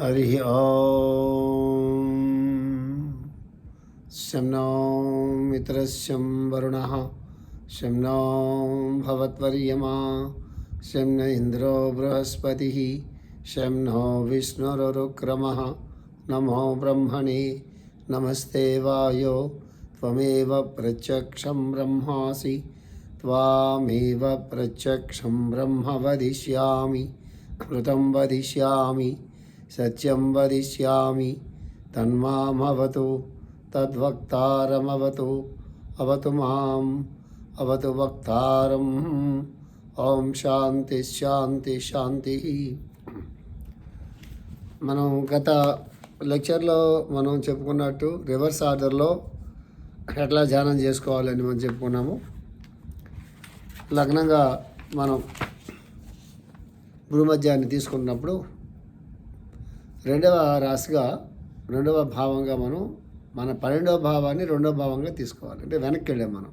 हरिः ॐ शं नो मित्रस्यं वरुणः। शं नो भवत्वर्यमा। न नो विष्णुरुक्रमः। नमो ब्रह्मणे। नमस्ते वायो। त्वमेव प्रत्यक्षं ब्रह्मासि। त्वामेव प्रत्यक्षं ब्रह्म वदिष्यामि। कृतं वदिष्यामि। సత్యం వదిష్యామి తన్మామవతు తద్వక్తారమవతు అవతు మాం అవతు వక్తారం. ఓం శాంతి శాంతి శాంతి. మనం గత లెక్చర్లో మనం చెప్పుకున్నట్టు రివర్స్ ఆర్డర్లో ఎట్లా ధ్యానం చేసుకోవాలని మనం చెప్పుకున్నాము. లగ్నంగా మనం భూమధ్యాన్ని తీసుకున్నప్పుడు రెండవ రాశిగా రెండవ భావంగా మనం మన పన్నెండవ భావాన్ని రెండవ భావంగా తీసుకోవాలి. అంటే వెనక్కి వెళ్ళాం మనం.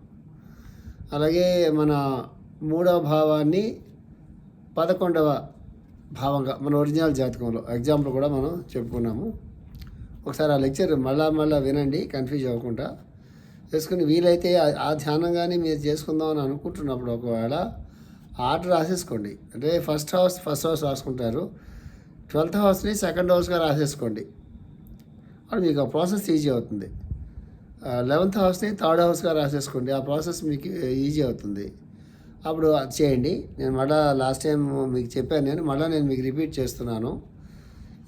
అలాగే మన మూడవ భావాన్ని పదకొండవ భావంగా మన ఒరిజినల్ జాతకంలో ఎగ్జాంపుల్ కూడా మనం చెప్పుకున్నాము. ఒకసారి ఆ లెక్చర్ మళ్ళా మళ్ళా వినండి కన్ఫ్యూజ్ అవ్వకుండా. చేసుకుని వీలైతే ఆ- ధ్యానం ధ్యానంగానే మీరు చేసుకుందాం అని అనుకుంటున్నప్పుడు ఒకవేళ ఆర్డర్ రాసేసుకోండి. అంటే ఫస్ట్ హౌస్ ఫస్ట్ హౌస్ రాసుకుంటారు. ట్వెల్త్ హౌస్ని సెకండ్ హౌస్గా రాసేసుకోండి. అప్పుడు మీకు ఆ ప్రాసెస్ ఈజీ అవుతుంది. లెవెన్త్ హౌస్ని థర్డ్ హౌస్గా రాసేసుకోండి. ఆ ప్రాసెస్ మీకు ఈజీ అవుతుంది. అప్పుడు అది చేయండి. నేను మళ్ళీ లాస్ట్ టైం మీకు చెప్పాను నేను మళ్ళీ నేను మీకు రిపీట్ చేస్తున్నాను.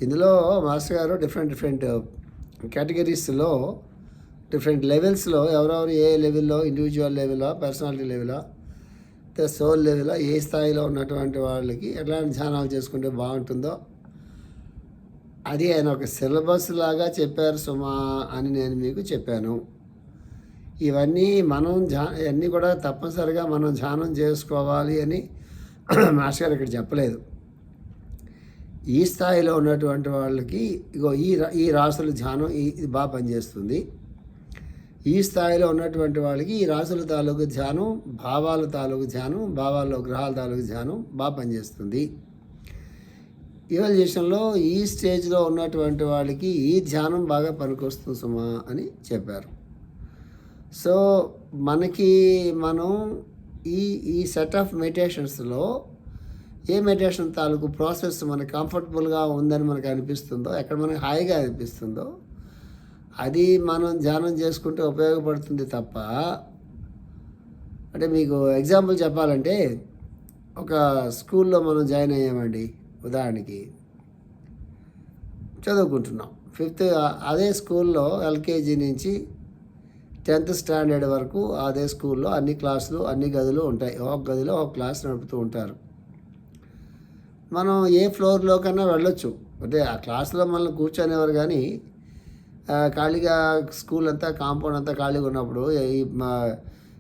ఇందులో మాస్టర్ గారు డిఫరెంట్ డిఫరెంట్ కేటగిరీస్లో డిఫరెంట్ లెవెల్స్లో ఎవరెవరు ఏ లెవెల్లో ఇండివిజువల్ లెవెలా పర్సనాలిటీ లెవెలా సోల్ లెవెలా ఏ స్థాయిలో ఉన్నటువంటి వాళ్ళకి ఎట్లాంటి ధ్యానాలు చేసుకుంటే బాగుంటుందో అది ఆయన ఒక సిలబస్ లాగా చెప్పారు సుమా అని నేను మీకు చెప్పాను. ఇవన్నీ మనం ధ్యా ఇవన్నీ కూడా తప్పనిసరిగా మనం ధ్యానం చేసుకోవాలి అని మాస్టర్ గారు ఇక్కడ చెప్పలేదు. ఈ స్థాయిలో ఉన్నటువంటి వాళ్ళకి ఇగో ఈ రా- ఈ రాసుల ధ్యానం ఈ- ఇది బాగా పనిచేస్తుంది. ఈ స్థాయిలో ఉన్నటువంటి వాళ్ళకి ఈ రాసుల తాలూకు ధ్యానం భావాల తాలూకు ధ్యానం భావాల్లో గ్రహాల తాలూకు ధ్యానం బాగా పనిచేస్తుంది. ఇవాల్యుయేషన్లో ఈ స్టేజ్లో ఉన్నటువంటి వాళ్ళకి ఈ ధ్యానం బాగా పనికొస్తుంది సుమా అని చెప్పారు. సో మనకి మనం ఈ ఈ సెట్ ఆఫ్ మెడిటేషన్స్లో ఏ మెడిటేషన్ తాలూకు ప్రాసెస్ మనకి కంఫర్టబుల్గా ఉందని మనకు అనిపిస్తుందో ఎక్కడ మనకి హాయిగా అనిపిస్తుందో అది మనం ధ్యానం చేసుకుంటే ఉపయోగపడుతుంది తప్ప అంటే మీకు ఎగ్జాంపుల్ చెప్పాలంటే ఒక స్కూల్లో మనం జాయిన్ అయ్యామండి. ఉదాహరణకి చదువుకుంటున్నాం. ఫిఫ్త్ అదే స్కూల్లో ఎల్కేజీ నుంచి టెన్త్ స్టాండర్డ్ వరకు అదే స్కూల్లో అన్ని క్లాసులు అన్ని గదులు ఉంటాయి. ఒక గదిలో ఒక క్లాస్ నడుపుతూ ఉంటారు. మనం ఏ ఫ్లోర్లో కన్నా వెళ్ళొచ్చు. అంటే ఆ క్లాస్లో మనల్ని కూర్చొనేవారు కానీ ఖాళీగా స్కూల్ అంతా కాంపౌండ్ అంతా ఖాళీగా ఉన్నప్పుడు ఈ మా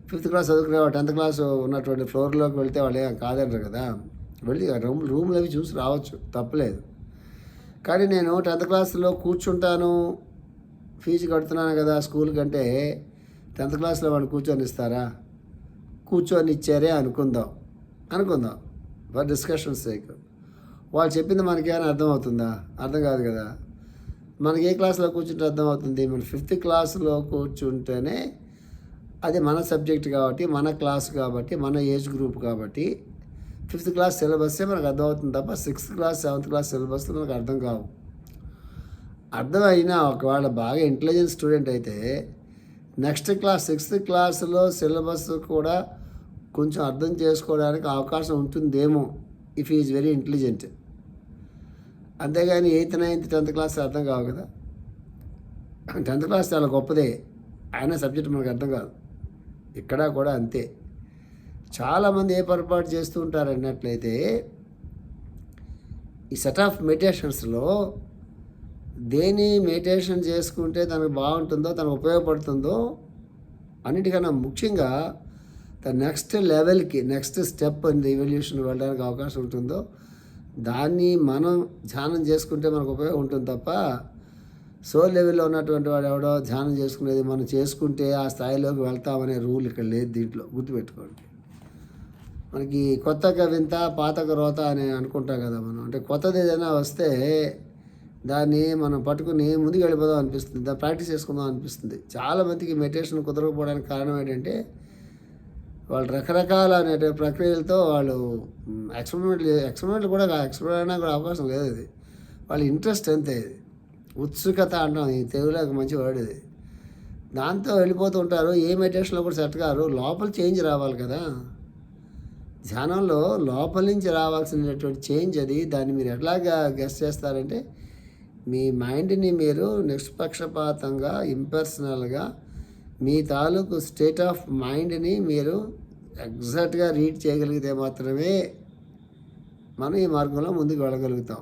ఫిఫ్త్ క్లాస్ చదువుకునే టెన్త్ క్లాస్ ఉన్నటువంటి ఫ్లోర్లోకి వెళ్తే వాళ్ళు ఏం కాదనరు కదా? వెళ్ళి రూమ్ రూమ్లు అవి చూసి రావచ్చు తప్పలేదు. కానీ నేను టెన్త్ క్లాస్లో కూర్చుంటాను ఫీజు కడుతున్నాను కదా స్కూల్ కంటే టెన్త్ క్లాస్లో వాడిని కూర్చొని ఇస్తారా? కూర్చొని ఇచ్చారే అనుకుందాం అనుకుందాం. ఫర్ డిస్కషన్ సేక్ వాళ్ళు చెప్పింది మనకేమైనా అర్థమవుతుందా? అర్థం కాదు కదా. మనకి ఏ క్లాస్లో కూర్చుంటే అర్థమవుతుంది? మన ఫిఫ్త్ క్లాస్లో కూర్చుంటేనే అది మన సబ్జెక్ట్ కాబట్టి మన క్లాస్ కాబట్టి మన ఏజ్ గ్రూప్ కాబట్టి ఫిఫ్త్ క్లాస్ సిలబస్సే మనకు అర్థమవుతుంది తప్ప సిక్స్త్ క్లాస్ సెవెంత్ క్లాస్ సిలబస్లో మనకు అర్థం కావు. అర్థమైనా ఒకవేళ బాగా ఇంటెలిజెంట్ స్టూడెంట్ అయితే నెక్స్ట్ క్లాస్ సిక్స్త్ క్లాస్లో సిలబస్ కూడా కొంచెం అర్థం చేసుకోవడానికి అవకాశం ఉంటుందేమో ఇఫ్ ఈజ్ వెరీ ఇంటెలిజెంట్ అంతేగాని ఎయిత్ నైన్త్ టెన్త్ క్లాస్ అర్థం కావు కదా. టెన్త్ క్లాస్ చాలా గొప్పదే అయినా సబ్జెక్ట్ మనకు అర్థం కాదు. ఇక్కడ కూడా అంతే. చాలామంది ఏ పొరపాటు చేస్తూ ఉంటారు అన్నట్లయితే ఈ సెట్ ఆఫ్ మెడిటేషన్స్లో దేని మెడిటేషన్ చేసుకుంటే తనకు బాగుంటుందో తనకు ఉపయోగపడుతుందో అన్నిటికన్నా ముఖ్యంగా ద నెక్స్ట్ లెవెల్కి నెక్స్ట్ స్టెప్ ఇన్ ది వెళ్ళడానికి అవకాశం ఉంటుందో దాన్ని మనం ధ్యానం చేసుకుంటే మనకు ఉపయోగం ఉంటుంది తప్ప సో లెవెల్లో ఉన్నటువంటి వాడు ఎవడో ధ్యానం చేసుకునేది మనం చేసుకుంటే ఆ స్థాయిలోకి వెళ్తామనే రూల్ ఇక్కడ లేదు దీంట్లో. గుర్తుపెట్టుకోండి. మనకి కొత్త వింత పాత రోత అని అనుకుంటాం కదా మనం. అంటే కొత్తది ఏదైనా వస్తే దాన్ని మనం పట్టుకుని ముందుకు వెళ్ళిపోదాం అనిపిస్తుంది. దాన్ని ప్రాక్టీస్ చేసుకుందాం అనిపిస్తుంది. చాలామందికి మెడిటేషన్ కుదరకపోవడానికి కారణం ఏంటంటే వాళ్ళు రకరకాల అనే ప్రక్రియలతో వాళ్ళు ఎక్స్పెరిమెంట్ ఎక్స్పెరిమెంట్లు కూడా ఎక్స్పెరిమెంట్ అయినా కూడా అవకాశం లేదు ఇది. వాళ్ళ ఇంట్రెస్ట్ అంతే ఇది? ఉత్సుకత అంటాం ఈ తెలుగులో మంచి వర్డ్ ఇది. దాంతో వెళ్ళిపోతూ ఉంటారు. ఏ మెడిటేషన్లో కూడా సెట్ కారు. లోపల చేంజ్ రావాలి కదా. ధ్యానంలో లోపల నుంచి రావాల్సినటువంటి చేంజ్ అది. దాన్ని మీరు ఎట్లాగా గెస్ట్ చేస్తారంటే మీ మైండ్ని మీరు నిష్పక్షపాతంగా ఇంపర్సనల్గా మీ తాలూకు స్టేట్ ఆఫ్ మైండ్ని మీరు ఎగ్జాక్ట్గా రీడ్ చేయగలిగితే మాత్రమే మనం ఈ మార్గంలో ముందుకు వెళ్ళగలుగుతాం.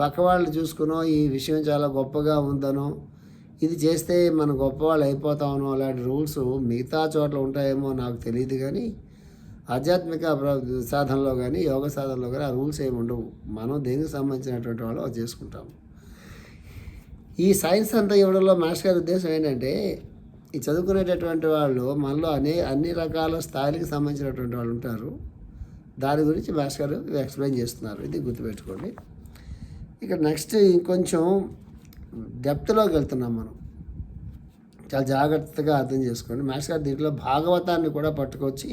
పక్క వాళ్ళు చూసుకునో ఈ విషయం చాలా గొప్పగా ఉందనో ఇది చేస్తే మనం గొప్పవాళ్ళు అయిపోతామనో అలాంటి రూల్స్ మిగతా చోట్ల ఉంటాయేమో నాకు తెలియదు కానీ ఆధ్యాత్మిక సాధనలో కానీ యోగ సాధనలో కానీ ఆ రూల్స్ ఏమి ఉండవు. మనం దేనికి సంబంధించినటువంటి వాళ్ళు అది చేసుకుంటాం. ఈ సైన్స్ అంతా ఇవ్వడంలో మాస్టర్ గారి ఉద్దేశం ఏంటంటే ఈ చదువుకునేటటువంటి వాళ్ళు మనలో అనే అన్ని రకాల స్థాయిలకు సంబంధించినటువంటి వాళ్ళు ఉంటారు. దాని గురించి మాస్టర్ గారు ఎక్స్ప్లెయిన్ చేస్తున్నారు. ఇది గుర్తుపెట్టుకోండి. ఇక నెక్స్ట్ ఇంకొంచెం డెప్త్లోకి వెళ్తున్నాం మనం. చాలా జాగ్రత్తగా అర్థం చేసుకోండి. మాస్టర్ గారు దీంట్లో భాగవతాన్ని కూడా పట్టుకొచ్చి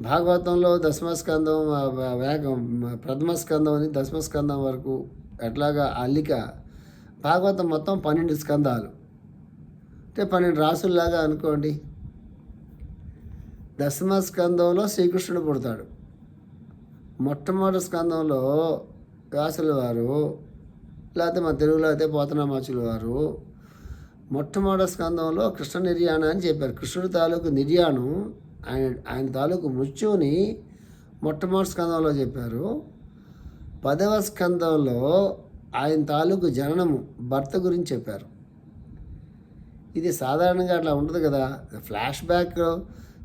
భాగవతంలో దశమస్కందం ఆ, వే- ప్రథమస్కందం అని దశమస్కందం వరకు ఎట్లాగా అల్లిక భాగవతం మొత్తం పన్నెండు స్కందాలు. అంటే పన్నెండు రాసుల్లాగా అనుకోండి. దశమ స్కందంలో శ్రీకృష్ణుడు పుడతాడు. మొట్టమొదటి స్కందంలో వ్యాసుల వారు లేకపోతే మన తెలుగులో అయితే పోతనామాచుల వారు మొట్టమొదటి స్కందంలో కృష్ణ నిర్యాణ అని చెప్పారు. కృష్ణుడి తాలూకు నిర్యాణం ఆయన ఆయన తాలూకు మృత్యువుని మొట్టమొదటి స్కందంలో చెప్పారు. పదవ స్కందంలో ఆయన తాలూకు జననము భర్త గురించి చెప్పారు. ఇది సాధారణంగా అట్లా ఉండదు కదా. ఫ్లాష్ బ్యాక్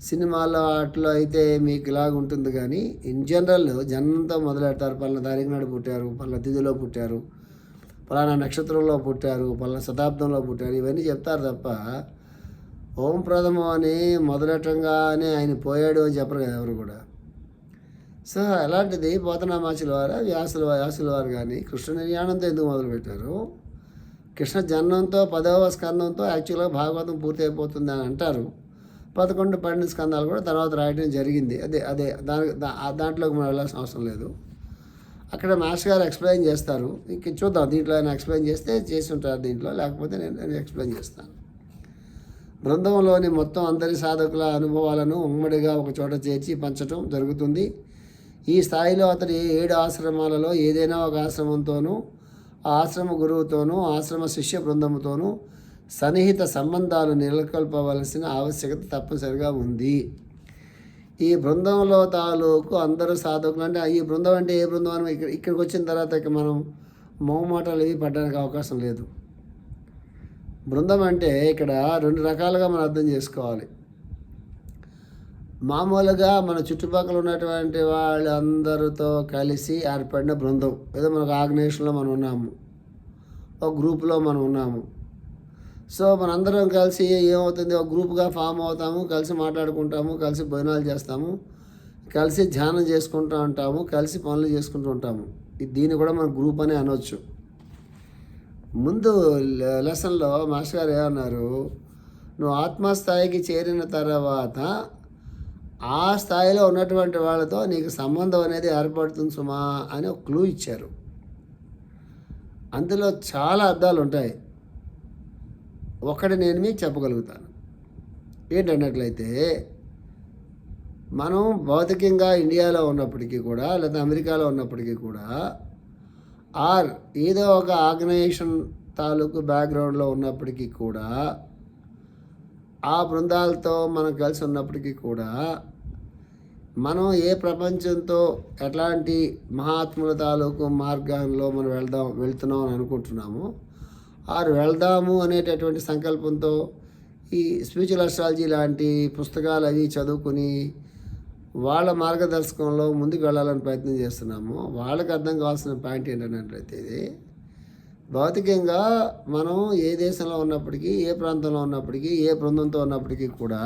సినిమాలో వాటిలో అయితే మీకు ఇలాగ ఉంటుంది కానీ ఇన్ జనరల్ జన్మంతో మొదలెడతారు. పలానా తారీఖు నాడు పుట్టారు పలానా తిథిలో పుట్టారు పలానా నక్షత్రంలో పుట్టారు పలానా శతాబ్దంలో పుట్టారు ఇవన్నీ చెప్తారు తప్ప ఓం అని మొదలెట్టంగానే ఆయన పోయాడు అని చెప్పరు కదా ఎవరు కూడా. సో అలాంటిది పోతనామాచుల వారు వ్యాసుల వ్యాసుల వారు కానీ కృష్ణ నిర్యాణంతో ఎందుకు మొదలుపెట్టారు? కృష్ణ జన్మంతో పదవ స్కందంతో యాక్చువల్గా భాగవతం పూర్తి అయిపోతుంది అని అంటారు. పదకొండు పన్నెండు స్కందాలు కూడా తర్వాత రాయడం జరిగింది. అదే అదే దాని దాంట్లోకి మనం వెళ్ళాల్సిన అవసరం లేదు. అక్కడ మాస్టర్ గారు ఎక్స్ప్లెయిన్ చేస్తారు. ఇంక చూద్దాం దీంట్లో ఆయన ఎక్స్ప్లెయిన్ చేస్తే చేసి ఉంటారు దీంట్లో లేకపోతే నేను నేను ఎక్స్ప్లెయిన్ చేస్తాను. బృందంలోని మొత్తం అందరి సాధకుల అనుభవాలను ఉమ్మడిగా ఒక చోట చేర్చి పంచటం జరుగుతుంది. ఈ స్థాయిలో అతని ఏడు ఆశ్రమాలలో ఏదైనా ఒక ఆశ్రమంతోనూ ఆ ఆశ్రమ గురువుతోనూ ఆశ్రమ శిష్య బృందముతోనూ సన్నిహిత సంబంధాలు నెలకొల్పవలసిన ఆవశ్యకత తప్పనిసరిగా ఉంది. ఈ బృందంలో తాలూకు అందరూ సాధకులు అంటే ఈ బృందం అంటే ఏ బృందం అని ఇక్కడ ఇక్కడికి వచ్చిన తర్వాత ఇక మనం మౌమాటాలు ఇవి పడడానికి అవకాశం లేదు. బృందం అంటే ఇక్కడ రెండు రకాలుగా మనం అర్థం చేసుకోవాలి. మామూలుగా మన చుట్టుపక్కల ఉన్నటువంటి వాళ్ళందరితో కలిసి ఏర్పడిన బృందం. ఏదో మనకు ఆగ్నేషన్లో మనం ఉన్నాము. ఒక గ్రూప్లో మనం ఉన్నాము. సో మనందరం కలిసి ఏమవుతుంది? ఒక గ్రూప్గా ఫామ్ అవుతాము కలిసి మాట్లాడుకుంటాము కలిసి భోజనాలు చేస్తాము కలిసి ధ్యానం చేసుకుంటూ ఉంటాము కలిసి పనులు చేసుకుంటూ ఉంటాము. దీన్ని కూడా మనం గ్రూప్ అని అనొచ్చు. ముందు లె- లెసన్లో మాస్టర్ గారు ఏమన్నారు? నువ్వు ఆత్మస్థాయికి చేరిన తర్వాత ఆ స్థాయిలో ఉన్నటువంటి వాళ్ళతో నీకు సంబంధం అనేది ఏర్పడుతుంది సుమా అని ఒక క్లూ ఇచ్చారు. అందులో చాలా అర్థాలు ఉంటాయి. ఒకటి నేను మీకు చెప్పగలుగుతాను. ఏంటన్నట్లయితే మనం భౌతికంగా ఇండియాలో ఉన్నప్పటికీ కూడా లేదా అమెరికాలో ఉన్నప్పటికీ కూడా ఆర్ ఏదో ఒక ఆర్గనైజేషన్ తాలూకు బ్యాక్గ్రౌండ్లో ఉన్నప్పటికీ కూడా ఆ బృందాలతో మనం కలిసి ఉన్నప్పటికీ కూడా మనం ఏ ప్రపంచంతో ఎట్లాంటి మహాత్ముల తాలూకు మార్గంలో మనం వెళ్దాం వెళ్తున్నాం అని అనుకుంటున్నాము ఆరు వెళ్దాము అనేటటువంటి సంకల్పంతో ఈ స్పిరిచువల్ అస్ట్రాలజీ లాంటి పుస్తకాలు అవి చదువుకుని వాళ్ళ మార్గదర్శకంలో ముందుకు వెళ్ళాలని ప్రయత్నం చేస్తున్నాము. వాళ్ళకి అర్థం కావాల్సిన పాయింట్ ఏంటంటే ఇది. భౌతికంగా మనం ఏ దేశంలో ఉన్నప్పటికీ ఏ ప్రాంతంలో ఉన్నప్పటికీ ఏ బృందంతో ఉన్నప్పటికీ కూడా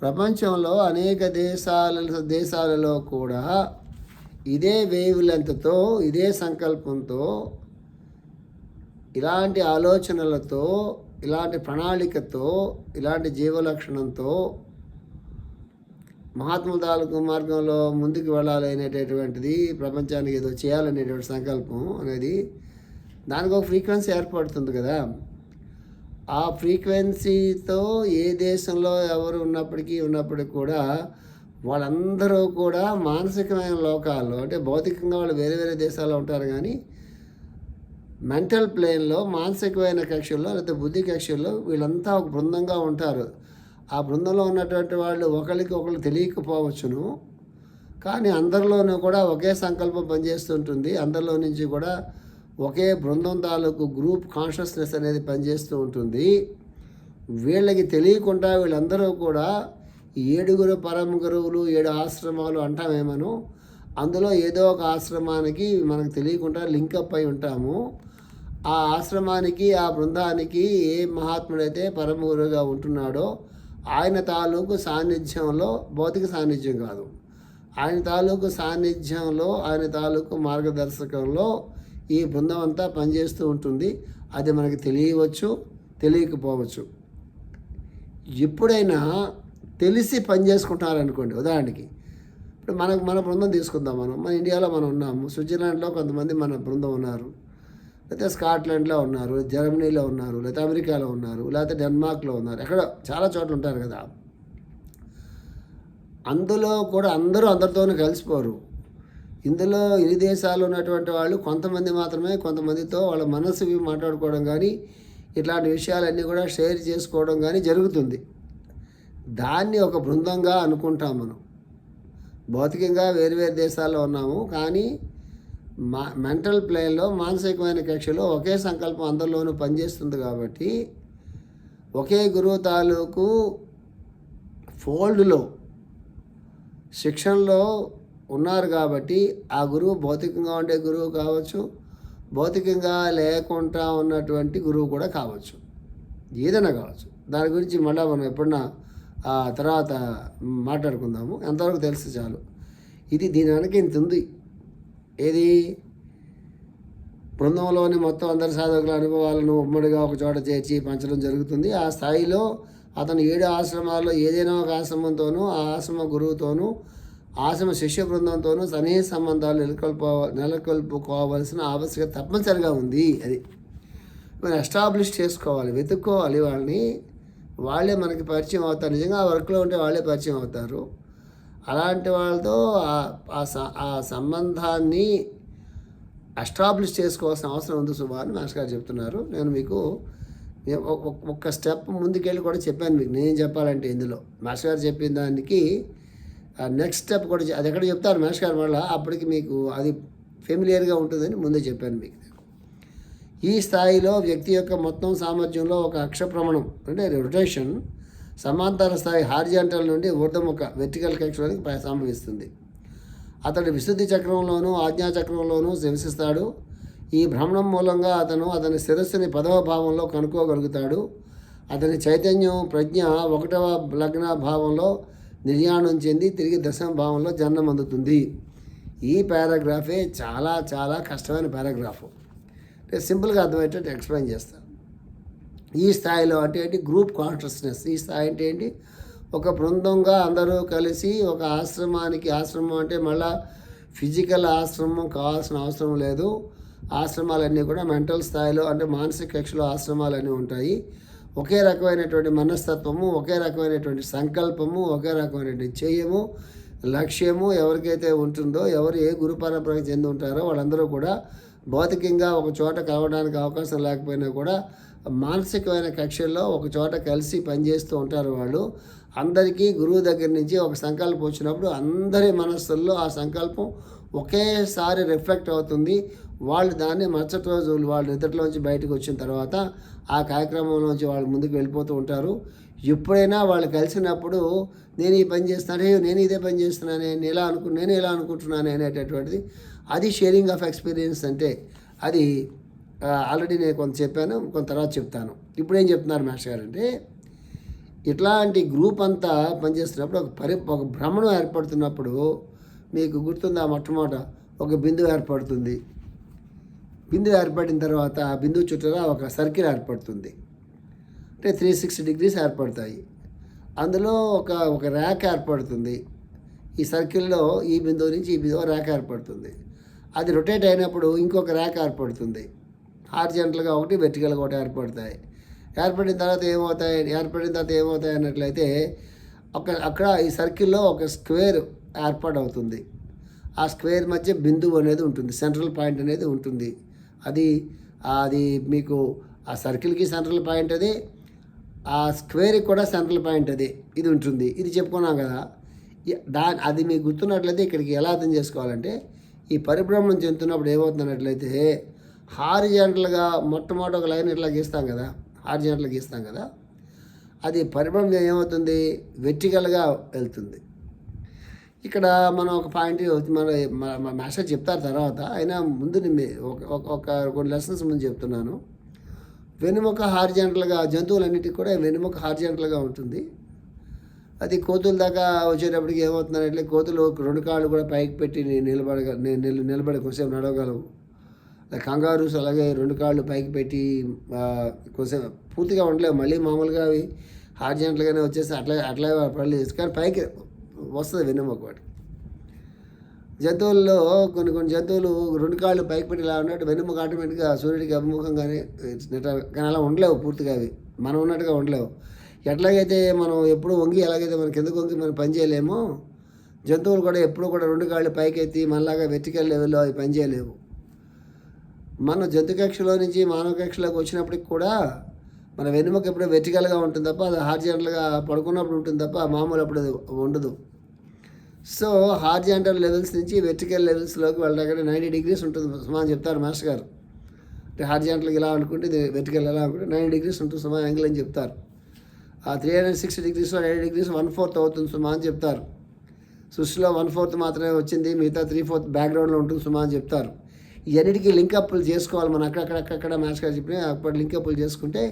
ప్రపంచంలో అనేక దేశాల దేశాలలో కూడా ఇదే వేవ్ లెంత్తో ఇదే సంకల్పంతో ఇలాంటి ఆలోచనలతో ఇలాంటి ప్రణాళికతో ఇలాంటి జీవలక్షణంతో మహాత్ముల తాలూకు మార్గంలో ముందుకు వెళ్ళాలి అనేటటువంటిది ప్రపంచానికి ఏదో చేయాలనేటువంటి సంకల్పం అనేది దానికి ఒక ఫ్రీక్వెన్సీ ఏర్పడుతుంది కదా. ఆ ఫ్రీక్వెన్సీతో ఏ దేశంలో ఎవరు ఉన్నప్పటికీ ఉన్నప్పటికీ కూడా వాళ్ళందరూ కూడా మానసికమైన లోకాల్లో అంటే భౌతికంగా వాళ్ళు వేరే వేరే దేశాల్లో ఉంటారు కానీ మెంటల్ ప్లేన్లో మానసికమైన కక్షల్లో లేకపోతే బుద్ధి కక్షల్లో వీళ్ళంతా ఒక బృందంగా ఉంటారు. ఆ బృందంలో ఉన్నటువంటి వాళ్ళు ఒకరికి ఒకరు తెలియకపోవచ్చును. కానీ అందరిలోనూ కూడా ఒకే సంకల్పం పనిచేస్తుంటుంది. అందరిలో నుంచి కూడా ఒకే బృందం తాలూకు గ్రూప్ కాన్షియస్నెస్ అనేది పనిచేస్తూ ఉంటుంది. వీళ్ళకి తెలియకుండా వీళ్ళందరూ కూడా ఏడుగురు పరమ గురువులు ఏడు ఆశ్రమాలు అంటామేమను? అందులో ఏదో ఒక ఆశ్రమానికి మనకు తెలియకుండా లింకప్ అయి ఉంటాము. ఆ ఆశ్రమానికి ఆ బృందానికి ఏ మహాత్ముడైతే పరమ గురువుగా ఉంటున్నాడో ఆయన తాలూకు సాన్నిధ్యంలో భౌతిక సాన్నిధ్యం కాదు. ఆయన తాలూకు సాన్నిధ్యంలో ఆయన తాలూకు మార్గదర్శకంలో ఈ బృందం అంతా పనిచేస్తూ ఉంటుంది. అది మనకి తెలియవచ్చు తెలియకపోవచ్చు. ఎప్పుడైనా తెలిసి పని చేసుకుంటున్నారనుకోండి ఉదాహరణకి. ఇప్పుడు మనకు మన బృందం తీసుకుందాం మనం. మన ఇండియాలో మనం ఉన్నాము. స్విట్జర్లాండ్లో కొంతమంది మన బృందం ఉన్నారు. లేకపోతే స్కాట్లాండ్లో ఉన్నారు జర్మనీలో ఉన్నారు లేకపోతే అమెరికాలో ఉన్నారు లేకపోతే డెన్మార్క్లో ఉన్నారు ఎక్కడ చాలా చోట్ల ఉంటారు కదా. అందులో కూడా అందరూ అందరితోనూ కలిసిపోరు. ఇందులో ఇన్ని దేశాలు ఉన్నటువంటి వాళ్ళు కొంతమంది మాత్రమే కొంతమందితో వాళ్ళ మనసు మాట్లాడుకోవడం కానీ ఇట్లాంటి విషయాలన్నీ కూడా షేర్ చేసుకోవడం కానీ జరుగుతుంది. దాన్ని ఒక బృందంగా అనుకుంటాం మనం. భౌతికంగా వేరు వేరు దేశాల్లో ఉన్నాము కానీ మా మెంటల్ ప్లేన్లో మానసికమైన కక్షలో ఒకే సంకల్పం అందరిలోనూ పనిచేస్తుంది కాబట్టి ఒకే గురువు తాలూకు ఫోల్డ్లో శిక్షణలో ఉన్నారు కాబట్టి ఆ గురువు భౌతికంగా ఉండే గురువు కావచ్చు భౌతికంగా లేకుండా ఉన్నటువంటి గురువు కూడా కావచ్చు ఏదైనా కావచ్చు. దాని గురించి మళ్ళీ మనం ఎప్పుడన్నా ఆ తర్వాత మాట్లాడుకుందాము. ఎంతవరకు తెలుసు చాలు. ఇది దీని వెనక ఇంత ఉంది. ఏది? బృందంలోని మొత్తం అందరి సాధకుల అనుభవాలను ఉమ్మడిగా ఒక చోట చేర్చి పంచడం జరుగుతుంది. ఆ స్థాయిలో అతను ఏడు ఆశ్రమాల్లో ఏదైనా ఒక ఆశ్రమంతోనూ ఆ ఆశ్రమ గురువుతోనూ ఆశ్రమ శిష్య బృందంతోనూ సన్నిహిత సంబంధాలు నెలకొల్పో నెలకొల్పుకోవాల్సిన ఆవశ్యకత తప్పనిసరిగా ఉంది అది. మనం ఎస్టాబ్లిష్ చేసుకోవాలి వెతుక్కోవాలి వాళ్ళని. వాళ్ళే మనకి పరిచయం అవుతారు. నిజంగా ఆ వర్క్లో ఉంటే వాళ్ళే పరిచయం అవుతారు. అలాంటి వాళ్ళతో ఆ- స- ఆ సంబంధాన్ని ఎస్టాబ్లిష్ చేసుకోవాల్సిన అవసరం ఉంది సుమా అని మాస్టర్ గారు చెప్తున్నారు. నేను మీకు ఒక్క స్టెప్ ముందుకెళ్ళి కూడా చెప్పాను మీకు. నేను చెప్పాలంటే ఇందులో. మాస్టర్ గారు చెప్పిన దానికి నెక్స్ట్ స్టెప్ కూడా అది ఎక్కడ చెప్తారు మాస్టర్ గారు మళ్ళీ? అప్పటికి మీకు అది ఫెమిలియర్గా ఉంటుందని ముందే చెప్పాను మీకు. ఈ స్థాయిలో వ్యక్తి యొక్క మొత్తం సామర్థ్యంలో ఒక అక్షప్రమణం అంటే రొటేషన్ సమాంతర స్థాయి హార్జెంటల్ నుండి ఊర్ధముఖ వెర్టికల్ కక్షలోనికి సంభవిస్తుంది. అతడు విశుద్ధి చక్రంలోనూ ఆజ్ఞా చక్రంలోనూ నివసిస్తాడు. ఈ భ్రమణం మూలంగా అతను అతని శిరస్సుని పదవ భావంలో కనుక్కోగలుగుతాడు. అతని చైతన్యం ప్రజ్ఞ ఒకటవ లగ్న భావంలో నిర్యాణం చెంది తిరిగి దశమ భావంలో జన్మం అందుతుంది. ఈ పారాగ్రాఫే చాలా చాలా కష్టమైన పారాగ్రాఫ్. సింపుల్గా అర్థమయ్యేటట్టు ఎక్స్ప్లెయిన్ చేస్తాను ఈ స్థాయిలో అంటే ఏంటి? గ్రూప్ కాన్షియస్నెస్ ఈ స్థాయి అంటే ఏంటి? ఒక బృందంగా అందరూ కలిసి ఒక ఆశ్రమానికి ఆశ్రమం అంటే మళ్ళా ఫిజికల్ ఆశ్రమం కావాల్సిన అవసరం లేదు. ఆశ్రమాలన్నీ కూడా మెంటల్ స్థాయిలో అంటే మానసిక కక్షలో ఆశ్రమాలన్నీ ఉంటాయి. ఒకే రకమైనటువంటి మనస్తత్వము ఒకే రకమైనటువంటి సంకల్పము ఒకే రకమైనటువంటి చేయము లక్ష్యము ఎవరికైతే ఉంటుందో ఎవరు ఏ గురు పరంపరకు చెంది ఉంటారో వాళ్ళందరూ కూడా భౌతికంగా ఒక చోట కలవడానికి అవకాశం లేకపోయినా కూడా మానసికమైన కక్షల్లో ఒక చోట కలిసి పనిచేస్తూ ఉంటారు వాళ్ళు. అందరికీ గురువు దగ్గర నుంచి ఒక సంకల్పం వచ్చినప్పుడు అందరి మనస్సుల్లో ఆ సంకల్పం ఒకేసారి రిఫ్లెక్ట్ అవుతుంది. వాళ్ళు దాన్ని మరుసటి రోజు వాళ్ళు నిద్రలోంచి బయటకు వచ్చిన తర్వాత ఆ కార్యక్రమంలోంచి వాళ్ళు ముందుకు వెళ్ళిపోతూ ఉంటారు. ఎప్పుడైనా వాళ్ళు కలిసినప్పుడు నేను ఈ పని చేస్తాను నేను ఇదే పని చేస్తున్నాను నేను ఎలా అనుకు నేను ఎలా అనుకుంటున్నాను అనేటటువంటిది. అది షేరింగ్ ఆఫ్ ఎక్స్పీరియన్స్ అంటే అది ఆల్రెడీ నేను కొంత చెప్పాను కొంత తర్వాత చెప్తాను. ఇప్పుడు ఏం చెప్తున్నారు మాస్టర్ గారు అంటే ఇట్లాంటి గ్రూప్ అంతా పనిచేస్తున్నప్పుడు ఒక పరి ఒక భ్రమణం ఏర్పడుతున్నప్పుడు మీకు గుర్తుందా మొట్టమొదట? ఒక బిందువు ఏర్పడుతుంది. బిందువు ఏర్పడిన తర్వాత ఆ బిందువు చుట్టూరా ఒక సర్కిల్ ఏర్పడుతుంది. అంటే త్రీ సిక్స్టీ డిగ్రీస్ ఏర్పడతాయి. అందులో ఒక ఒక ర్యాక్ ఏర్పడుతుంది. ఈ సర్కిల్లో ఈ బిందువు నుంచి ఈ బిందువు ర్యాక్ ఏర్పడుతుంది. అది రొటేట్ అయినప్పుడు ఇంకొక ర్యాక్ ఏర్పడుతుంది. హారిజెంటల్గా ఒకటి వెర్టికల్గా ఒకటి ఏర్పడతాయి. ఏర్పడిన తర్వాత ఏమవుతాయి? ఏర్పడిన తర్వాత ఏమవుతాయి అన్నట్లయితే ఒక అక్కడ ఈ సర్కిల్లో ఒక స్క్వేర్ ఏర్పాటు అవుతుంది ఆ స్క్వేర్ మధ్య బిందువు అనేది ఉంటుంది. సెంట్రల్ పాయింట్ అనేది ఉంటుంది. అది అది మీకు ఆ సర్కిల్కి సెంట్రల్ పాయింట్ అది ఆ స్క్వేర్కి కూడా సెంట్రల్ పాయింట్ అది ఇది ఉంటుంది. ఇది చెప్పుకున్నాం కదా. దా అది మీకు గుర్తున్నట్లయితే ఇక్కడికి ఎలా అర్థం చేసుకోవాలంటే ఈ పరిభ్రమణం చెందుతున్నప్పుడు ఏమవుతున్నట్లయితే హారిజెంటల్గా మొట్టమొదటి ఒక లైన్ ఇట్లా గీస్తాం కదా హారిజెంటల్ గీస్తాం కదా అది పరిభ్రమం ఏమవుతుంది? వెర్టికల్గా వెళ్తుంది. ఇక్కడ మనం ఒక పాయింట్ మన మన- మాస్టర్ చెప్తారు తర్వాత అయినా ముందు ఒక- కొన్ని లెసన్స్ ముందు చెప్తున్నాను. వెనుముక హార్జెంటల్గా జంతువులన్నిటికీ కూడా వెనుముక హార్జెంటల్గా ఉంటుంది. అది కోతుల దాకా వచ్చేటప్పటికి ఏమవుతుందంటే కోతులు రెండు కాళ్ళు కూడా పైకి పెట్టి నిలబడగ ని- నిలబడి కొంచెం నడవగలవు. కంగారూస్ అలాగే రెండు కాళ్ళు పైకి పెట్టి కొంచెం పూర్తిగా ఉండలేవు. మళ్ళీ మామూలుగా అవి హార్జెంట్లుగానే వచ్చేసి అట్లా అట్లా పడలేదు. కానీ పైకి వస్తుంది వెన్నెముక ఒకటి జంతువుల్లో కొన్ని కొన్ని జంతువులు రెండు కాళ్ళు పైకి పెట్టి ఇలా ఉన్నట్టు వెన్నెముక ఆటోమేటిక్గా సూర్యుడికి అభిముఖంగానే కానీ అలా ఉండలేవు పూర్తిగా అవి. మనం ఉన్నట్టుగా ఉండలేవు. ఎట్లాగైతే మనం ఎప్పుడు వంగి ఎలాగైతే మనం కిందకు వంగి మనం పని చేయలేమో జంతువులు కూడా ఎప్పుడు కూడా రెండు కాళ్ళు పైకి ఎత్తి మనలాగా వెర్టికల్ లెవెల్లో అవి పని చేయలేవు. మన జంతు కక్షలో నుంచి మానవ కక్షలోకి వచ్చినప్పటికి కూడా మన వెనుమక ఎప్పుడు వెర్టికల్గా ఉంటుంది తప్ప అది హార్జెంటల్గా పడుకున్నప్పుడు ఉంటుంది తప్ప మామూలు అప్పుడు అది ఉండదు. సో హార్జెంటల్ లెవెల్స్ నుంచి వెర్టికల్ లెవెల్స్లోకి వెళ్ళడానికి నైంటీ డిగ్రీస్ ఉంటుంది. సుమా అని చెప్తారు మాస్టర్ గారు. అంటే హార్జెంటల్కి ఇలా అనుకుంటే ఇది వెర్టికల్ ఎలా అనుకుంటే నైంటీ డిగ్రీస్ ఉంటుంది సుమా యాంగిల్ అని చెప్తారు. ఆ three hundred sixty degrees ninety degrees one fourth అవుతుంది సుమా అని చెప్తారు. సృష్టిలో వన్ ఫోర్త్ మాత్రమే వచ్చింది మిగతా త్రీ ఫోర్త్ బ్యాక్గ్రౌండ్లో ఉంటుంది సుమా అని చెప్తారు. ఇవన్నిటికీ లింకప్లు చేసుకోవాలి మనం. అక్కడక్కడక్కడ మ్యాచ్ గారు చెప్పిన అప్పుడు లింకప్లు చేసుకుంటే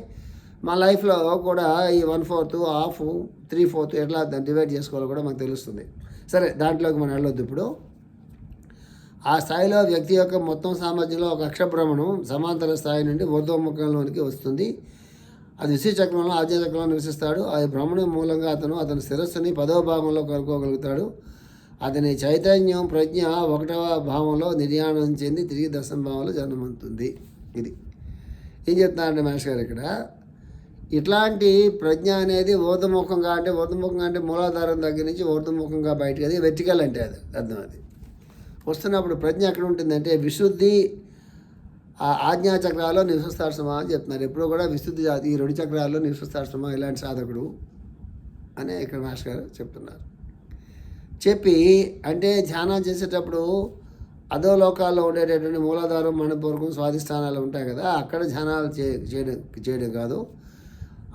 మా లైఫ్లో కూడా ఈ one fourth half three fourth ఎట్లా దాన్ని డివైడ్ చేసుకోవాలో కూడా మనకు తెలుస్తుంది. సరే దాంట్లోకి మనం వెళ్ళొద్దు ఇప్పుడు. ఆ స్థాయిలో వ్యక్తి యొక్క మొత్తం సామర్థ్యంలో ఒక అక్షభ్రమణం సమాంతర స్థాయి నుండి ఊర్ధ్వముఖంలోనికి వస్తుంది. అది విశి చక్రంలో ఆద్య చక్రంలో నివసిస్తాడు. ఆ భ్రమణం మూలంగా అతను అతని శిరస్సుని పదవ భాగంలో కలుపుకోగలుగుతాడు అతని చైతన్యం ప్రజ్ఞ ఒకటవ భావంలో నిర్యాణం చెంది తిరిగి దశమ భావంలో జన్మంతుంది ఇది. ఏం చెప్తున్నారంటే మహేష్ గారు ఇక్కడ? ఇట్లాంటి ప్రజ్ఞ అనేది ఊర్ధముఖంగా అంటే ఊర్ధముఖంగా అంటే మూలాధారం దగ్గర నుంచి ఊర్ధముఖంగా బయటకు అది వెర్టికల్ అంటే అది అర్థం అది. వస్తున్నప్పుడు ప్రజ్ఞ ఎక్కడ ఉంటుందంటే విశుద్ధి ఆజ్ఞాచక్రాల్లో ఆజ్ఞా చక్రాల్లో అని చెప్తున్నారు. ఎప్పుడూ కూడా విశుద్ధి జాతి ఈ రెండు చక్రాల్లో నివసిస్తాశ్రమ ఇలాంటి సాధకుడు అని ఇక్కడ మాస్టర్ గారు చెప్తున్నారు. చెప్పి అంటే ధ్యానం చేసేటప్పుడు అదో లోకాల్లో ఉండేటటువంటి మూలాధారం మణిపూర్వకం స్వాధిష్టానాలు ఉంటాయి కదా అక్కడ ధ్యానాలు చే చేయడం చేయడం కాదు.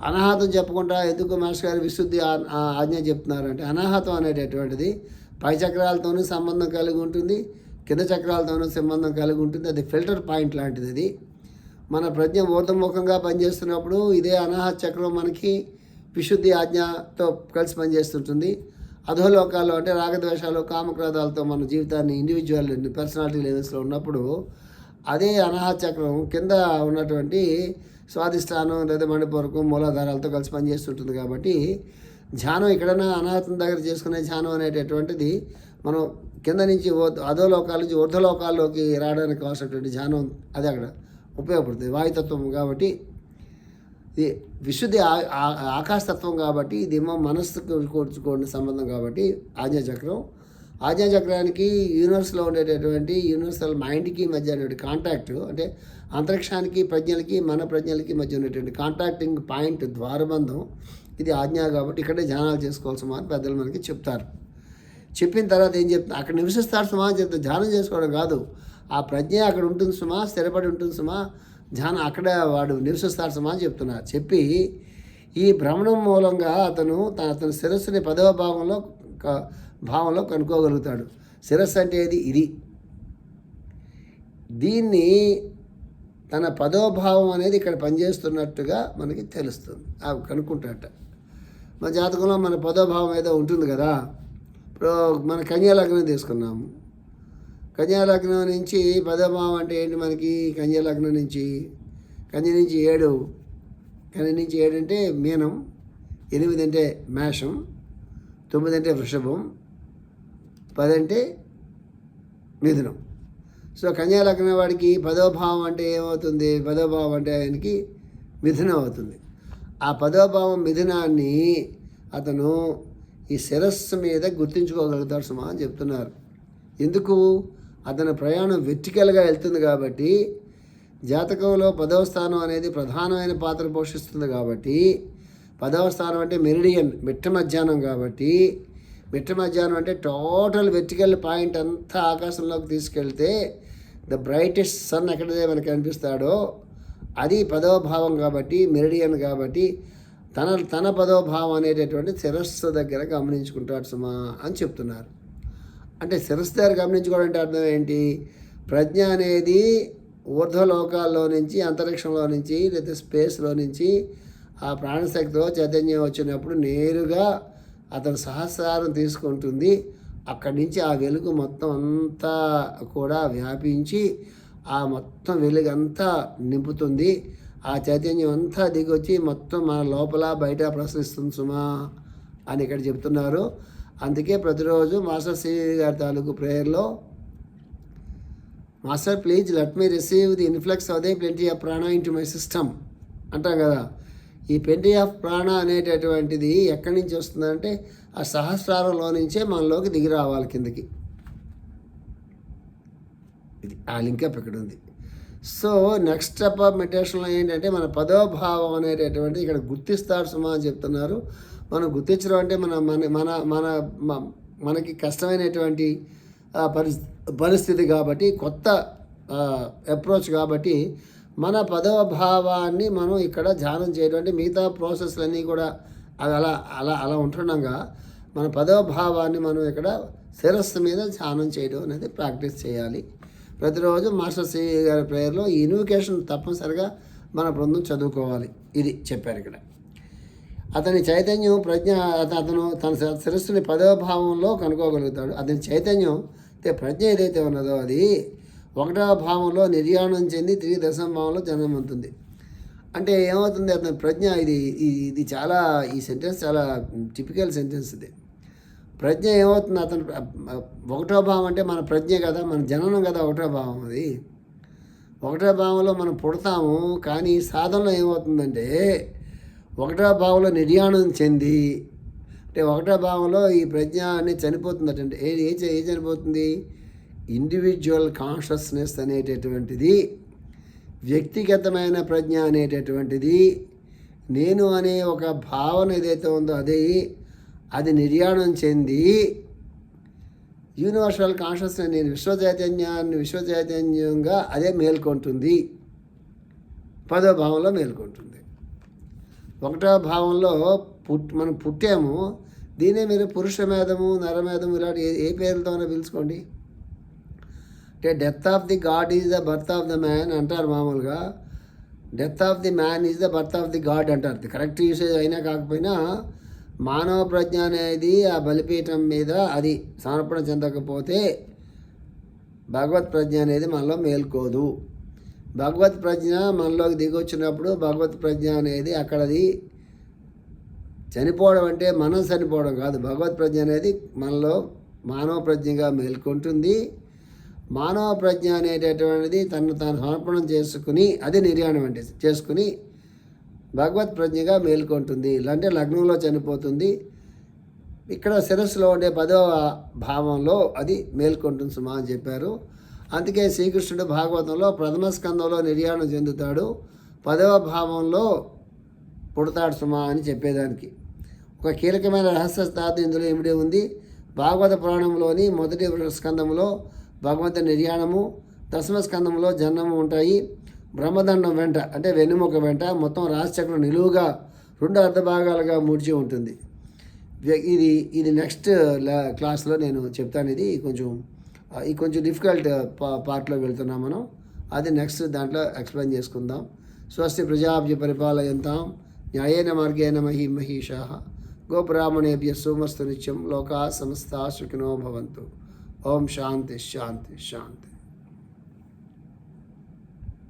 అనాహతం చెప్పకుండా ఎందుకు మాస్టర్ గారు విశుద్ధి ఆజ్ఞ చెప్తున్నారంటే అనాహతం అనేటటువంటిది పై చక్రాలతోనూ సంబంధం కలిగి ఉంటుంది కింద చక్రాలతోనూ సంబంధం కలిగి ఉంటుంది అది ఫిల్టర్ పాయింట్ లాంటిది అది. మన ప్రజ్ఞ ఊర్ధముఖంగా పనిచేస్తున్నప్పుడు ఇదే అనాహత చక్రం మనకి విశుద్ధి ఆజ్ఞతో కలిసి పనిచేస్తుంటుంది. అధోలోకాల్లో అంటే రాగద్వేషాలు కామక్రోధాలతో మన జీవితాన్ని ఇండివిజువల్ పర్సనాలిటీ లెవెల్స్లో ఉన్నప్పుడు అదే అనాహత చక్రం కింద ఉన్నటువంటి స్వాధిష్టానం లేదా మణిపూరకం మూలాధారాలతో కలిసి పనిచేస్తుంటుంది కాబట్టి ధ్యానం ఎక్కడైనా అనాహతం దగ్గర చేసుకునే ధ్యానం అనేటటువంటిది మనం కింద నుంచి అధోలోకాల నుంచి ఊర్ధలోకాల్లోకి రావడానికి కావాల్సినటువంటి ధ్యానం అది అక్కడ ఉపయోగపడుతుంది. వాయుతత్వం కాబట్టి ఇది విశుద్ధి ఆకాశతత్వం కాబట్టి ఇదేమో మనస్సుకు కూర్చుకోండి సంబంధం కాబట్టి ఆజ్ఞాచక్రం. ఆజ్ఞాచక్రానికి యూనివర్స్లో ఉండేటటువంటి యూనివర్సల్ మైండ్కి మధ్య ఉన్నటువంటి కాంటాక్ట్ అంటే అంతరిక్షానికి ప్రజ్ఞలకి మన ప్రజ్ఞలకి మధ్య ఉన్నటువంటి కాంటాక్టింగ్ పాయింట్ ద్వారబంధం. ఇది ఆజ్ఞ కాబట్టి ఇక్కడే ధ్యానాలు చేసుకోవాల్సి అని పెద్దలు మనకి చెప్తారు. చెప్పిన తర్వాత ఏం చెప్తున్నా అక్కడ నివసిస్తారు సుమా అని చెప్తే ధ్యానం చేసుకోవడం కాదు. ఆ ప్రజ్ఞ అక్కడ ఉంటుంది సుమా స్థిరపడి ఉంటుంది సుమా. ధ్యానం అక్కడ వాడు నివసిస్తాడు సుమా అని చెప్తున్నారు చెప్పి ఈ భ్రమణం మూలంగా అతను తన అతని శిరస్సుని పదవ భావంలో భావంలో కనుక్కోగలుగుతాడు. శిరస్సు అంటే ఏది? ఇది. దీన్ని తన పదవ భావం అనేది ఇక్కడ పనిచేస్తున్నట్టుగా మనకి తెలుస్తుంది. ఆ కనుక్కుంటాట మన జాతకంలో మన పదో భావం ఏదో ఉంటుంది కదా? ఇప్పుడు మన కన్యా లగ్నం తీసుకున్నాము. కన్యాలగ్నం నుంచి పదభావం అంటే ఏంటి మనకి? కన్యాలగ్నం నుంచి. కన్య నుంచి ఏడు. కన్య నుంచి ఏడు అంటే మీనం. ఎనిమిది అంటే మేషం. తొమ్మిది అంటే వృషభం. పది అంటే మిథునం. సో కన్యాలగ్నం వాడికి పదో భావం అంటే ఏమవుతుంది? పదో భావం అంటే ఆయనకి మిథునం అవుతుంది. ఆ పదో భావం మిథునాన్ని అతను ఈ శిరస్సు మీద గుర్తించుకోగలుగుతాడు సుమా అని చెప్తున్నారు. ఎందుకు? అతని ప్రయాణం వెర్టికల్గా వెళ్తుంది కాబట్టి జాతకంలో పదవ స్థానం అనేది ప్రధానమైన పాత్ర పోషిస్తుంది కాబట్టి పదవ స్థానం అంటే మెరిడియన్ మిట్ట మధ్యాహ్నం కాబట్టి మిట్ట మధ్యాహ్నం అంటే టోటల్ వెర్టికల్ పాయింట్ అంతా ఆకాశంలోకి తీసుకెళ్తే ద బ్రైటెస్ట్ సన్ ఎక్కడైతే మనకి కనిపిస్తాడో అది పదవ భావం కాబట్టి మెరిడియన్ కాబట్టి తన తన పదవ భావం అనేటటువంటి శిరస్సు దగ్గర గమనించుకుంటాడు సుమా అని చెప్తున్నారు. అంటే శిరస్సు దగ్గర గమనించుకోవడం అంటే అర్థం ఏంటి? ప్రజ్ఞ అనేది ఊర్ధ్వలోకాల్లో నుంచి అంతరిక్షంలో నుంచి లేదా స్పేస్లో నుంచి ఆ ప్రాణశక్తితో చైతన్యం వచ్చినప్పుడు నేరుగా అతను సహస్రారం తీసుకుంటుంది. అక్కడి నుంచి ఆ వెలుగు మొత్తం అంతా కూడా వ్యాపించి ఆ మొత్తం వెలుగు అంతా నింపుతుంది. ఆ చైతన్యం అంతా దిగొచ్చి మొత్తం మన లోపల బయట ప్రసరిస్తుంది సుమా అని ఇక్కడ చెప్తున్నారు. అందుకే ప్రతిరోజు మాస్టర్ శ్రీ గారి తాలూకు ప్రేయర్లో master please let me receive the influx అదే plenty of prana into my system అంటాం కదా. ఈ ప్లెంటీ ఆఫ్ ప్రాణ అనేటటువంటిది ఎక్కడి నుంచి వస్తుందంటే ఆ సహస్రారంలో నుంచే మనలోకి దిగి రావాలి కిందకి. ఇది ఆ లింకప్ ఇక్కడ ఉంది. సో నెక్స్ట్ స్టెప్ ఆఫ్ మెడిటేషన్లో ఏంటంటే మన పదో భావం అనేటటువంటి ఇక్కడ గుర్తిస్తారు సుమా అని చెప్తున్నారు. మనం గుర్తించడం అంటే మన మన మన మన మనకి కష్టమైనటువంటి పరిస్థి పరిస్థితి పరిస్థితి కాబట్టి కొత్త అప్రోచ్ కాబట్టి మన పదవ భావాన్ని మనం ఇక్కడ ధ్యానం చేయడం అంటే మిగతా ప్రాసెస్లన్నీ కూడా అవి అలా అలా అలా ఉంటుండగా మన పదవ భావాన్ని మనం ఇక్కడ శిరస్సు మీద ధ్యానం చేయడం అనేది ప్రాక్టీస్ చేయాలి. ప్రతిరోజు మాస్టర్ శ్రీ గారి ప్రేయర్లో ఈ ఇన్వికేషన్ తప్పనిసరిగా మన బృందం చదువుకోవాలి. ఇది చెప్పారు ఇక్కడ. అతని చైతన్యం ప్రజ్ఞ అతను తన శిరస్సుని పదవ భావంలో కనుక్కోగలుగుతాడు. అతని చైతన్యం అంటే ప్రజ్ఞ ఏదైతే ఉన్నదో అది ఒకటవ భావంలో నిర్యాణం చెంది తిరిగి దశమ భావంలో జన్మవుతుంది అంటే ఏమవుతుంది అతని ప్రజ్ఞ? ఇది ఇది- ఇది చాలా ఈ సెంటెన్స్ చాలా టిపికల్ సెంటెన్స్ ఇది. ప్రజ్ఞ ఏమవుతుంది? అతను ఒకటో భావం అంటే మన ప్రజ్ఞ కదా మన జననం కదా ఒకటో భావం అది. ఒకటో భావంలో మనం పుడతాము కానీ సాధనలో ఏమవుతుందంటే ఒకటో భావంలో నిర్యాణం చెంది అంటే ఒకటో భావంలో ఈ ప్రజ్ఞ అనేది చనిపోతుందట. అంటే ఏ ఏ చనిపోతుంది? ఇండివిజువల్ కాన్షియస్నెస్ అనేటటువంటిది వ్యక్తిగతమైన ప్రజ్ఞ అనేటటువంటిది. నేను అనే ఒక భావన ఏదైతే ఉందో అది అది నిర్యాణం చెంది యూనివర్సల్ కాన్షియస్నెస్ నేను విశ్వ విశ్వచైతన్యంగా అదే మేల్కొంటుంది. పదో భావంలో మేల్కొంటుంది. ఒకటో భావంలో పుట్ మనం పుట్టాము. దీనే మీరు పురుష మేధము నరమేధము ఇలాంటి ఏ పేర్లతోనో పిలుచుకోండి. అంటే death of the god is the birth of the man అంటారు మామూలుగా. Death of the man is the birth of the god అంటారు. కరెక్ట్ యూసేజ్ అయినా కాకపోయినా మానవ ప్రజ్ఞ అనేది ఆ బలిపీఠం మీద అది సమర్పణ చెందకపోతే భగవత్ ప్రజ్ఞ అనేది మనలో మేల్కోదు. భగవత్ ప్రజ్ఞ మనలోకి దిగొచ్చినప్పుడు భగవత్ ప్రజ్ఞ అనేది అక్కడది చనిపోవడం అంటే మనం చనిపోవడం కాదు. భగవత్ ప్రజ్ఞ అనేది మనలో మానవ ప్రజ్ఞగా మేల్కొంటుంది. మానవ ప్రజ్ఞ అనేటటువంటిది తను తాను సమర్పణం చేసుకుని అది నిర్యాణం అంటే చేసుకుని భగవత్ ప్రజ్ఞగా మేల్కొంటుంది. అంటే లగ్నంలో చనిపోతుంది. ఇక్కడ శిరస్సులో ఉండే పదవ భావంలో అది మేల్కొంటుంది సుమా అని చెప్పారు. అందుకే శ్రీకృష్ణుడు భాగవతంలో ప్రథమ స్కందంలో నిర్యాణం చెందుతాడు. పదవ భావంలో పుడతాడు సుమా అని చెప్పేదానికి. ఒక కీలకమైన రహస్య స్థాతం ఇందులో ఏమిటి ఉంది? భాగవత పురాణంలోని మొదటి స్కందంలో భగవంతు నిర్యాణము దశమ స్కందంలో జన్మము ఉంటాయి. బ్రహ్మదండం వెంట అంటే వెన్నుముక వెంట మొత్తం రాశిచక్రం నిలువుగా రెండు అర్ధ భాగాలుగా ముడిచి ఉంటుంది. ఇది ఇది నెక్స్ట్ క్లాస్లో నేను చెప్తాను. ఇది కొంచెం ఈ కొంచెం డిఫికల్ట్ పార్ట్లో వెళ్తున్నాం మనం. అది నెక్స్ట్ దాంట్లో ఎక్స్ప్లెయిన్ చేసుకుందాం. స్వస్తి ప్రజాభ్య పరిపాలయంతాం. న్యాయేన మార్గేణ మహి మహిషా. గోబ్రాహ్మణేభ్య సోమస్తు నిత్యం లోకా సమస్త సుఖినో భవంతు. ఓం శాంతి శాంతి శాంతి.